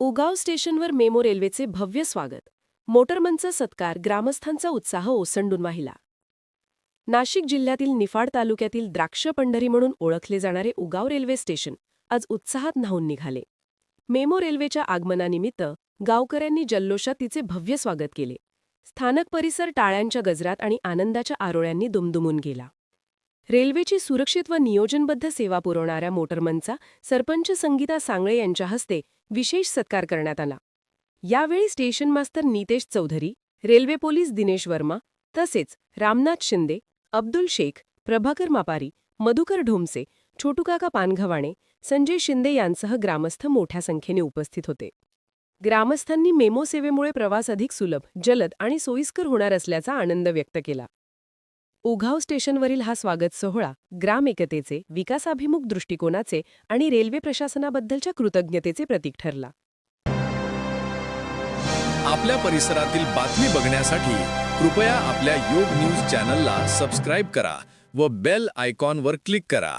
उगाव स्टेशनवर मेमो रेल्वेचे भव्य स्वागत. मोटरमनचा सत्कार ग्रामस्थांचा उत्साह ओसंडून वाहिला. नाशिक जिल्ह्यातील निफाड तालुक्यातील द्राक्ष पंढरी म्हणून ओळखले जाणारे उगाव रेल्वे स्टेशन आज उत्साहात न्हावून निघाले. मेमो रेल्वेच्या आगमनानिमित्त गावकऱ्यांनी जल्लोषात तिचे भव्य स्वागत केले. स्थानक परिसर टाळ्यांच्या गजरात आणि आनंदाच्या आरोळ्यांनी दुमदुमून गेला. रेल्वेची सुरक्षित व नियोजनबद्ध सेवा पुरवणाऱ्या मोटरमनचा सरपंच संगीता सांगळे यांच्या हस्ते विशेष सत्कार करण्यात आला. यावेळी station master Nitesh Chaudhari railway police Dinesh Verma तसेच रामनाथ शिंदे अब्दुल शेख प्रभाकर मापारी मधुकर ढोमसे छोटूकाका पानघवाणे संजय शिंदे यांसह ग्रामस्थ मोठ्या संख्येने उपस्थित होते. ग्रामस्थांनी मेमो सेवेमुळे प्रवास अधिक सुलभ जलद आणि सोयीस्कर होणार असल्याचा आनंद व्यक्त केला. उघाव स्टेशनवरील हा स्वागत सोहळा ग्राम एकतेचे विकासाभिमुख दृष्टिकोनाचे आणि रेल्वे प्रशासनाबद्दलच्या कृतज्ञतेचे प्रतीक ठरला. आपल्या परिसरातील बातमी बघण्यासाठी कृपया आपल्या योग न्यूज चॅनलला सबस्क्राईब करा व बेल आयकॉनवर क्लिक करा.